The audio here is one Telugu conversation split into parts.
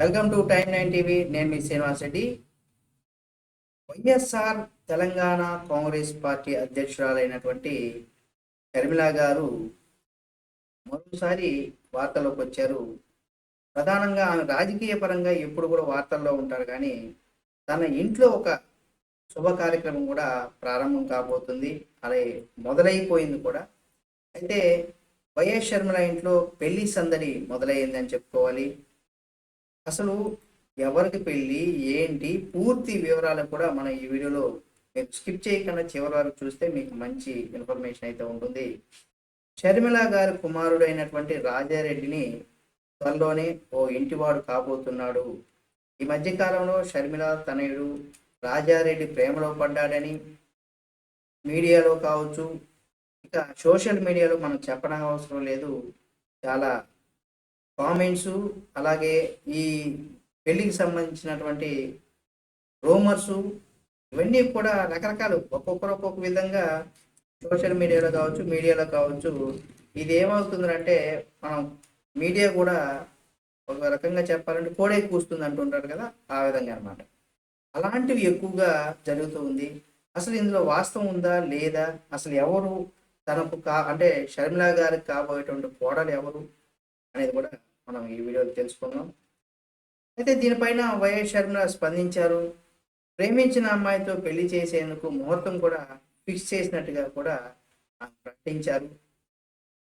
Welcome to time nine TV. నేను మీ శ్రీనివాస్ రెడ్డి. వైఎస్ఆర్ తెలంగాణ కాంగ్రెస్ పార్టీ అధ్యక్షురాలైనటువంటి షర్మిల గారు మరోసారి వార్తల్లోకి వచ్చారు. ప్రధానంగా ఆమె రాజకీయ పరంగా ఎప్పుడు కూడా వార్తల్లో ఉంటారు కానీ తన ఇంట్లో ఒక శుభ కార్యక్రమం కూడా ప్రారంభం కాబోతుంది. అలాగే మొదలైపోయింది కూడా. అయితే వైఎస్ షర్మిల ఇంట్లో పెళ్ళి సందడి మొదలైందని చెప్పుకోవాలి. అసలు ఎవరికి పెళ్ళి ఏంటి? పూర్తి వివరాలు కూడా మనం ఈ వీడియోలో స్కిప్ చేయకుండా చివరి వరకు చూస్తే మీకు మంచి ఇన్ఫర్మేషన్ అయితే ఉంటుంది. షర్మిల గారి కుమారుడు అయినటువంటి రాజారెడ్డిని త్వరలోనే ఓ ఇంటివాడు కాబోతున్నాడు. ఈ మధ్య కాలంలో షర్మిల తనయుడు రాజారెడ్డి ప్రేమలో పడ్డాడని మీడియాలో కావచ్చు ఇక సోషల్ మీడియాలో మనం చెప్పడం అవసరం లేదు. చాలా కామెంట్స్ అలాగే ఈ పెళ్ళికి సంబంధించినటువంటి రూమర్స్ ఇవన్నీ కూడా రకరకాలు. ఒక్కొక్కరు ఒక్కొక్క విధంగా సోషల్ మీడియాలో కావచ్చు మీడియాలో కావచ్చు. ఇది ఏమవుతుందంటే మనం మీడియా కూడా ఒక రకంగా చెప్పాలంటే కోడే కూస్తుంది అంటుంటారు కదా ఆ విధంగా అన్నమాట. అలాంటివి ఎక్కువగా జరుగుతూ ఉంది. అసలు ఇందులో వాస్తవం ఉందా లేదా? అసలు ఎవరు తనకు కా అంటే షర్మిల గారికి కాబోయేటువంటి కోడలు ఎవరు అనేది కూడా మనం ఈ వీడియోలో తెలుసుకుందాం. అయితే దీనిపైన వైఎస్ శర్మ స్పందించారు. ప్రేమించిన అమ్మాయితో పెళ్ళి చేసేందుకు ముహూర్తం కూడా ఫిక్స్ చేసినట్టుగా కూడా ఆమె ప్రకటించారు.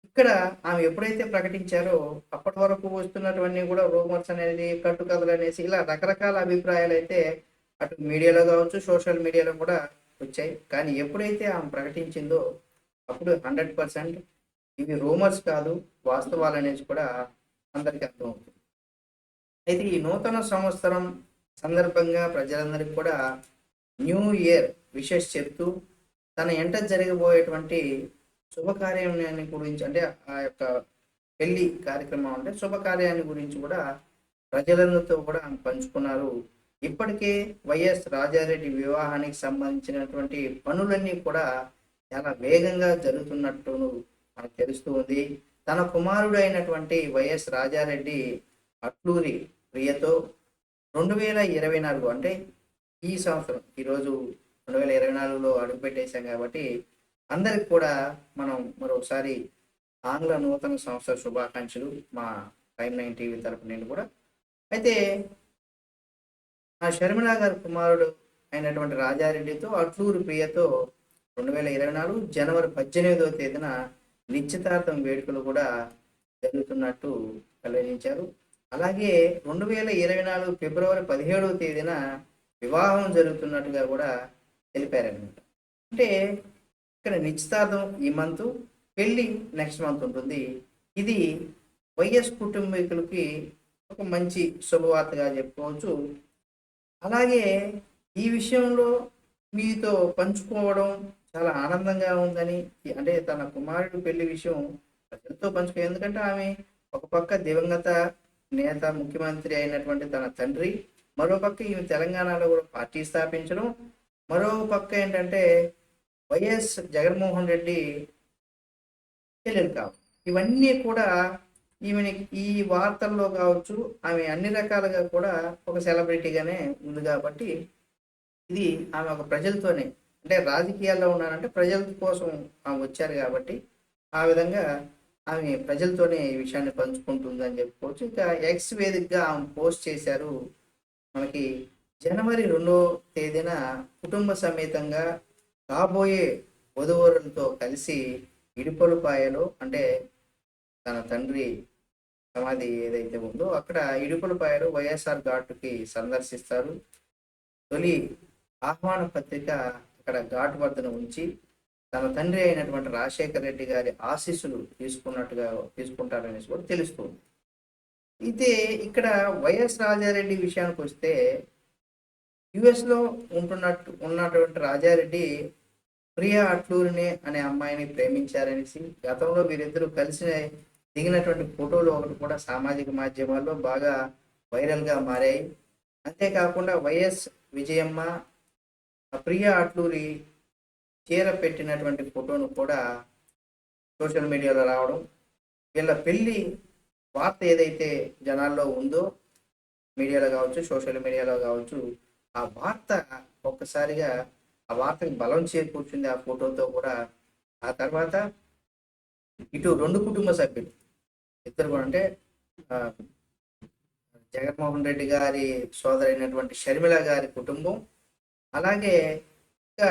ఇక్కడ ఆమె ఎప్పుడైతే ప్రకటించారో అప్పటి వరకు వస్తున్నటువంటి కూడా రూమర్స్ అనేది కట్టుకథలు అనేసి ఇలా రకరకాల అభిప్రాయాలు అయితే అటు మీడియాలో కావచ్చు సోషల్ మీడియాలో కూడా వచ్చాయి. కానీ ఎప్పుడైతే ఆమె ప్రకటించిందో అప్పుడు హండ్రెడ్ పర్సెంట్ ఇవి రూమర్స్ కాదు వాస్తవాలు అనేసి కూడా అందరికీ అర్థమవుతుంది అయితే ఈ నూతన సంవత్సరం సందర్భంగా ప్రజలందరికీ కూడా న్యూ ఇయర్ విషెస్ చెప్తూ తన ఎంట జరగబోయేటువంటి శుభకార్యాన్ని గురించి అంటే ఆ యొక్క పెళ్ళి కార్యక్రమం అంటే శుభకార్యాన్ని గురించి కూడా ప్రజలందరితో కూడా ఆమె పంచుకున్నారు. ఇప్పటికే వైఎస్ రాజారెడ్డి వివాహానికి సంబంధించినటువంటి పనులన్నీ కూడా చాలా వేగంగా జరుగుతున్నట్టు మనకు తెలుస్తూ ఉంది. తన కుమారుడు అయినటువంటి వైఎస్ రాజారెడ్డి అట్లూరి ప్రియతో రెండు వేల ఇరవై నాలుగు అంటే ఈ సంవత్సరం ఈరోజు రెండు వేల ఇరవై నాలుగులో అడుగుపెట్టేశాం కాబట్టి అందరికి కూడా మనం మరొకసారి ఆంగ్ల నూతన సంవత్సర శుభాకాంక్షలు మా టైమ్ నైన్ టీవీ తరపు నేను కూడా. అయితే ఆ షర్మిల గారి కుమారుడు అయినటువంటి రాజారెడ్డితో అట్లూరి ప్రియతో రెండు వేల ఇరవై నాలుగు జనవరి పద్దెనిమిదవ తేదీన నిశ్చితార్థం వేడుకలు కూడా జరుగుతున్నట్టు వెల్లడించారు. అలాగే రెండు వేల ఇరవై నాలుగు ఫిబ్రవరి పదిహేడవ తేదీన వివాహం జరుగుతున్నట్టుగా కూడా తెలిపారనమాట అంటే ఇక్కడ నిశ్చితార్థం ఈ మంత్ పెళ్ళి నెక్స్ట్ మంత్ ఉంటుంది. ఇది వైఎస్ కుటుంబీకులకి ఒక మంచి శుభవార్తగా చెప్పుకోవచ్చు. అలాగే ఈ విషయంలో మీతో పంచుకోవడం చాలా ఆనందంగా ఉందని అంటే తన కుమారుడు పెళ్ళి విషయం ప్రజలతో పంచుకో ఎందుకంటే ఆమె ఒక పక్క దివంగత నేత ముఖ్యమంత్రి అయినటువంటి తన తండ్రి మరో పక్క ఈమె తెలంగాణలో కూడా పార్టీ స్థాపించడం మరో పక్క ఏంటంటే వైఎస్ జగన్మోహన్ రెడ్డి చెల్లెలు కావు. ఇవన్నీ కూడా ఈమెని ఈ వార్తల్లో కావచ్చు ఆమె అన్ని రకాలుగా కూడా ఒక సెలబ్రిటీగానే ఉంది కాబట్టి ఇది ఆమె ఒక ప్రజలతోనే అంటే రాజకీయాల్లో ఉన్నారంటే ప్రజల కోసం ఆమె వచ్చారు కాబట్టి ఆ విధంగా ఆమె ప్రజలతోనే ఈ విషయాన్ని పంచుకుంటుందని చెప్పుకోవచ్చు. ఇంకా ఎక్స్ వేదికగా ఆమె పోస్ట్ చేశారు. మనకి జనవరి రెండో తేదీన కుటుంబ సమేతంగా కాబోయే వధువరులతో కలిసి ఇడుపలపాయలో అంటే తన తండ్రి సమాధి ఏదైతే ఉందో అక్కడ ఇడుపులపాయలు వైఎస్ఆర్ ఘాటుకి సందర్శిస్తారు. తొలి ఆహ్వాన పత్రిక అక్కడ ఘాటు వద్దన ఉంచి తన తండ్రి అయినటువంటి రాజశేఖర రెడ్డి గారి ఆశీస్సులు తీసుకున్నట్టుగా తీసుకుంటారనేసి కూడా తెలుస్తుంది. అయితే ఇక్కడ వైఎస్ రాజారెడ్డి విషయానికి వస్తే యుఎస్లో ఉంటున్నట్టు ఉన్నటువంటి రాజారెడ్డి ప్రియా అట్లూరిని అనే అమ్మాయిని ప్రేమించారనేసి గతంలో వీరిద్దరూ కలిసి దిగినటువంటి ఫోటోలు ఒకటి కూడా సామాజిక మాధ్యమాల్లో బాగా వైరల్గా మారాయి. అంతేకాకుండా వైఎస్ విజయమ్మ ప్రియా అట్లూరి చీర పెట్టినటువంటి ఫోటోను కూడా సోషల్ మీడియాలో రావడం వీళ్ళ పెళ్ళి వార్త ఏదైతే జనాల్లో ఉందో మీడియాలో కావచ్చు సోషల్ మీడియాలో కావచ్చు ఆ వార్త ఒక్కసారిగా ఆ వార్తకి బలం చేకూర్చుంది ఆ ఫోటోతో కూడా. ఆ తర్వాత ఇటు రెండు కుటుంబ సభ్యులు ఇద్దరు కూడా అంటే జగన్మోహన్ రెడ్డి గారి సోదరైనటువంటి షర్మిల గారి కుటుంబం అలాగే ఇంకా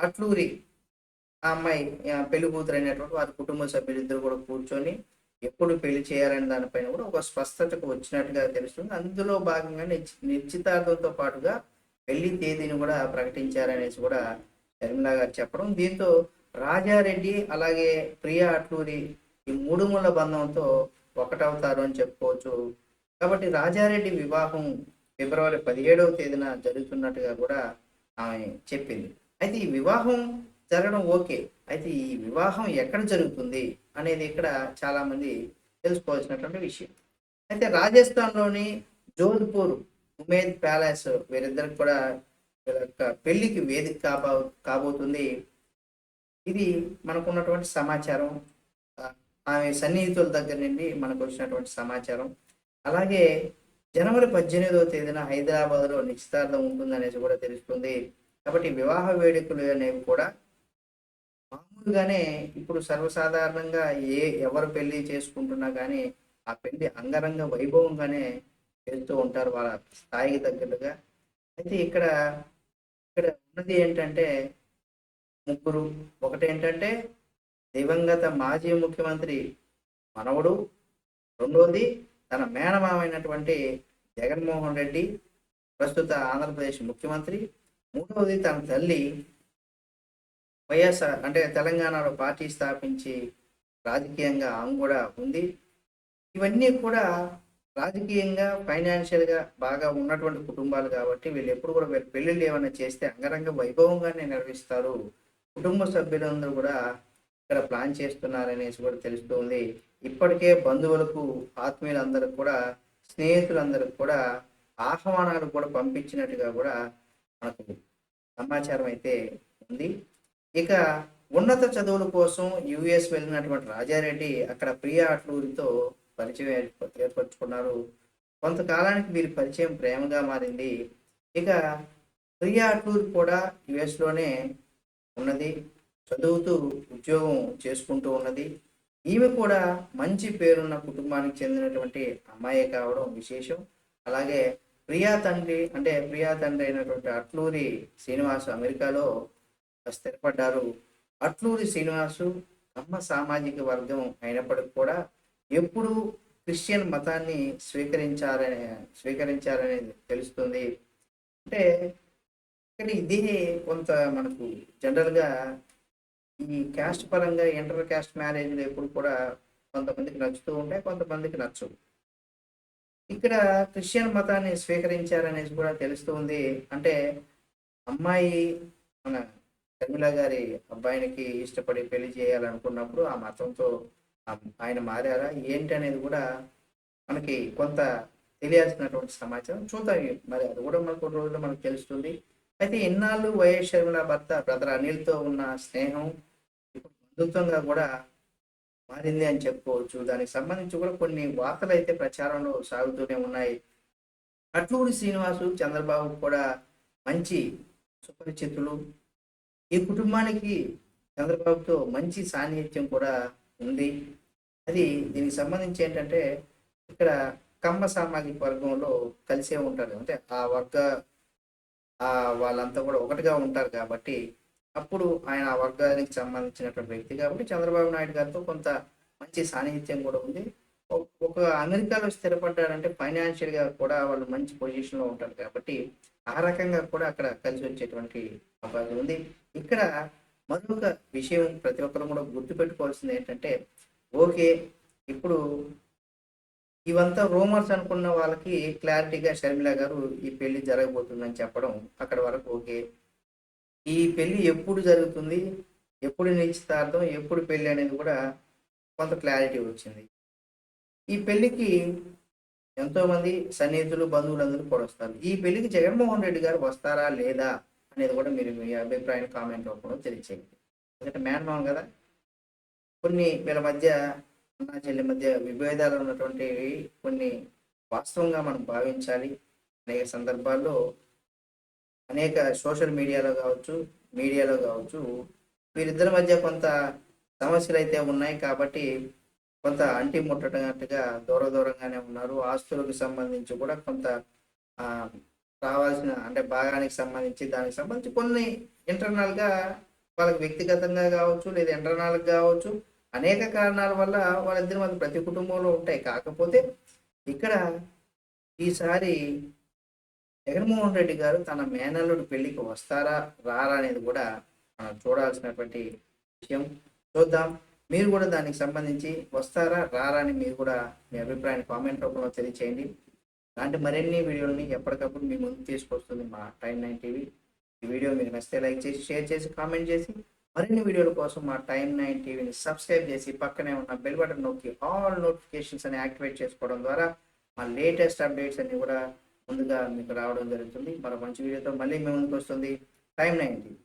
అట్లూరి ఆ అమ్మాయి ఆ, పెళ్ళి కూతురు వారి కుటుంబ సభ్యులిద్దరు కూడా కూర్చొని ఎప్పుడు పెళ్ళి చేయాలనే దానిపైన కూడా ఒక స్పష్టతకు వచ్చినట్టుగా తెలుస్తుంది. అందులో భాగంగా నిశ్చితార్థంతో పాటుగా పెళ్ళి తేదీని కూడా ప్రకటించారనేసి కూడా షర్మిల గారు చెప్పడం. దీంతో రాజారెడ్డి అలాగే ప్రియా అట్లూరి ఈ మూడు ముళ్ళ బంధంతో ఒకటవుతారు అని చెప్పుకోవచ్చు. కాబట్టి రాజారెడ్డి వివాహం ఫిబ్రవరి పదిహేడవ తేదీన జరుగుతున్నట్టుగా కూడా ఆమె చెప్పింది. అయితే ఈ వివాహం జరగడం ఓకే. అయితే ఈ వివాహం ఎక్కడ జరుగుతుంది అనేది ఇక్కడ చాలామంది తెలుసుకోవాల్సినటువంటి విషయం. అయితే రాజస్థాన్లోని జోధ్పూర్ ఉమేద్ ప్యాలెస్ వీరిద్దరికి కూడా వీళ్ళ యొక్క పెళ్ళికి వేదిక కాబో కాబోతుంది. ఇది మనకు ఉన్నటువంటి సమాచారం ఆమె సన్నిహితుల దగ్గర నుండి మనకు వచ్చినటువంటి సమాచారం. అలాగే జనవరి పద్దెనిమిదవ తేదీన హైదరాబాద్లో నిశ్చితార్థం ఉంటుందనేసి కూడా తెలుస్తుంది. కాబట్టి వివాహ వేడుకలు అనేవి కూడా మామూలుగానే ఇప్పుడు సర్వసాధారణంగా ఏ ఎవరు పెళ్ళి చేసుకుంటున్నా కానీ ఆ పెళ్ళి అంగరంగ వైభవంగానే చేస్తూ ఉంటారు వాళ్ళ స్థాయికి తగ్గట్టుగా. అయితే ఇక్కడ ఇక్కడ ఉన్నది ఏంటంటే ముగ్గురు. ఒకటి ఏంటంటే దివంగత మాజీ ముఖ్యమంత్రి మనవడు. రెండోది తన మేనమామైనటువంటి జగన్మోహన్ రెడ్డి ప్రస్తుత ఆంధ్రప్రదేశ్ ముఖ్యమంత్రి. మూడవది తన తల్లి వైఎస్ఆర్ అంటే తెలంగాణలో పార్టీ స్థాపించి రాజకీయంగా ఆమె కూడా ఉంది. ఇవన్నీ కూడా రాజకీయంగా ఫైనాన్షియల్గా బాగా ఉన్నటువంటి కుటుంబాలు కాబట్టి వీళ్ళు ఎప్పుడు కూడా వీళ్ళ పెళ్ళిళ్ళు ఏమైనా చేస్తే అంగరంగ వైభవంగానే నిర్వహిస్తారు. కుటుంబ సభ్యులందరూ కూడా ఇక్కడ ప్లాన్ చేస్తున్నారనేసి కూడా తెలుస్తుంది. ఇప్పటికే బంధువులకు ఆత్మీయులందరికి కూడా స్నేహితులందరికి కూడా ఆహ్వానాలు కూడా పంపించినట్టుగా కూడా మనకు సమాచారం అయితే ఉంది. ఇక ఉన్నత చదువుల కోసం యుఎస్ వెళ్ళినటువంటి రాజారెడ్డి అక్కడ ప్రియా అట్లూరితో పరిచయం ఏర్పరచుకున్నారు. కొంతకాలానికి వీరి పరిచయం ప్రేమగా మారింది. ఇక ప్రియా అట్లూరి కూడా యుఎస్లోనే ఉన్నది. చదువుతూ ఉద్యోగం చేసుకుంటూ ఉన్నది. ఈమె కూడా మంచి పేరున్న కుటుంబానికి చెందినటువంటి అమ్మాయి కావడం విశేషం. అలాగే ప్రియా తండ్రి అంటే ప్రియా తండ్రి అయినటువంటి అట్లూరి శ్రీనివాసు అమెరికాలో స్థిరపడ్డారు. అట్లూరి శ్రీనివాసు అమ్మ సామాజిక వర్గం అయినప్పటికీ కూడా ఎప్పుడు క్రిస్టియన్ మతాన్ని స్వీకరించారని స్వీకరించారనేది తెలుస్తుంది. అంటే ఇక్కడ ఇది కొంత మనకు జనరల్గా ఈ క్యాస్ట్ పరంగా ఇంటర్ క్యాస్ట్ మ్యారేజ్లు ఎప్పుడు కూడా కొంతమందికి నచ్చుతూ ఉంటాయి కొంతమందికి నచ్చవు. ఇక్కడ క్రిస్టియన్ మతాన్ని స్వీకరించారనేసి కూడా తెలుస్తుంది. అంటే అమ్మాయి మన షర్మిల గారి అబ్బాయినికి ఇష్టపడి పెళ్ళి చేయాలనుకున్నప్పుడు ఆ మతంతో ఆయన మారారా? ఏంటి అనేది కూడా మనకి కొంత తెలియాల్సినటువంటి సమాచారం. చూద్దాం మరి అది కూడా మనకు కొన్ని రోజుల్లో మనకు తెలుస్తుంది. అయితే ఇన్నాళ్ళు వైఎస్ షర్మిల భర్త బ్రదర్ అనిల్తో ఉన్న స్నేహం ఇప్పుడు బంధుత్వంగా కూడా మారింది అని చెప్పుకోవచ్చు. దానికి సంబంధించి కూడా కొన్ని వార్తలు అయితే ప్రచారంలో సాగుతూనే ఉన్నాయి. అట్లూరి శ్రీనివాసు చంద్రబాబు కూడా మంచి సుపరిచితులు. ఈ కుటుంబానికి చంద్రబాబుతో మంచి సాన్నిహిత్యం కూడా ఉంది. అది దీనికి సంబంధించి ఏంటంటే ఇక్కడ కమ్మ సామాజిక వర్గంలో కలిసే ఉంటారు. అంటే ఆ వర్గ వాళ్ళంతా కూడా ఒకటిగా ఉంటారు కాబట్టి అప్పుడు ఆయన ఆ వర్గానికి సంబంధించినటువంటి వ్యక్తి కాబట్టి చంద్రబాబు నాయుడు గారితో కొంత మంచి సాన్నిహిత్యం కూడా ఉంది. ఒక- అమెరికాలో స్థిరపడ్డారంటే ఫైనాన్షియల్గా కూడా వాళ్ళు మంచి పొజిషన్లో ఉంటారు కాబట్టి ఆ రకంగా కూడా అక్కడ కలిసి వచ్చేటువంటి అవకాశం ఉంది. ఇక్కడ మరొక విషయం ప్రతి ఒక్కరు కూడా గుర్తుపెట్టుకోవాల్సింది ఏంటంటే ఓకే ఇప్పుడు ఇవంతా రూమర్స్ అనుకున్న వాళ్ళకి క్లారిటీగా షర్మిల గారు ఈ పెళ్ళి జరగబోతుందని చెప్పడం అక్కడ వరకు ఓకే. ఈ పెళ్ళి ఎప్పుడు జరుగుతుంది? ఎప్పుడు నిశ్చితార్థం? ఎప్పుడు పెళ్ళి అనేది కూడా కొంత క్లారిటీ వచ్చింది. ఈ పెళ్ళికి ఎంతోమంది సన్నిహితులు బంధువులు అందరూ కూడా వస్తారు. ఈ పెళ్ళికి జగన్మోహన్ రెడ్డి గారు వస్తారా లేదా అనేది కూడా మీరు మీ అభిప్రాయం కామెంట్ రూపంలో తెలియచేయండి. ఎందుకంటే మేనమామ కదా. కొన్ని వీళ్ళ మధ్య అన్నా చెల్లి మధ్య విభేదాలు ఉన్నటువంటి కొన్ని వాస్తవంగా మనం భావించాలి అనేక సందర్భాల్లో అనేక సోషల్ మీడియాలో కావచ్చు మీడియాలో కావచ్చు వీరిద్దరి మధ్య కొంత సమస్యలు అయితే ఉన్నాయి కాబట్టి కొంత అంటి ముట్టటట్టుగా దూర దూరంగానే ఉన్నారు. ఆస్తులకు సంబంధించి కూడా కొంత రావాల్సిన అంటే భాగానికి సంబంధించి దానికి సంబంధించి కొన్ని ఇంటర్నల్గా వాళ్ళకి వ్యక్తిగతంగా కావచ్చు లేదా ఇంటర్నల్గా కావచ్చు అనేక కారణాల వల్ల వాళ్ళిద్దరి మధ్య ప్రతి కుటుంబంలో ఉంటాయి. కాకపోతే ఇక్కడ ఈసారి జగన్మోహన్ రెడ్డి గారు తన మేనల్లుడు పెళ్ళికి వస్తారా రారా అనేది కూడా మనం చూడాల్సినటువంటి విషయం. చూద్దాం. మీరు కూడా దానికి సంబంధించి వస్తారా రారా అని మీరు కూడా మీ అభిప్రాయాన్ని కామెంట్ రూపంలో తెలియచేయండి. అలాంటి మరిన్ని వీడియోలని ఎప్పటికప్పుడు మీ ముందు తీసుకొస్తుంది మా టైం నైన్ టీవీ. ఈ వీడియో మీకు నచ్చితే లైక్ చేసి షేర్ చేసి కామెంట్ చేసి మరిన్ని వీడియోల కోసం మా టైం నైన్ టీవీని సబ్స్క్రైబ్ చేసి పక్కనే ఉన్న బెల్ బటన్ నొక్కి ఆల్ నోటిఫికేషన్స్ అని యాక్టివేట్ చేసుకోవడం ద్వారా మా లేటెస్ట్ అప్డేట్స్ అన్ని కూడా ముందుగా మీకు రావడం జరుగుతుంది. మరో మంచి వీడియోతో మళ్ళీ మీ ముందుకు వస్తుంది. Time nine TV.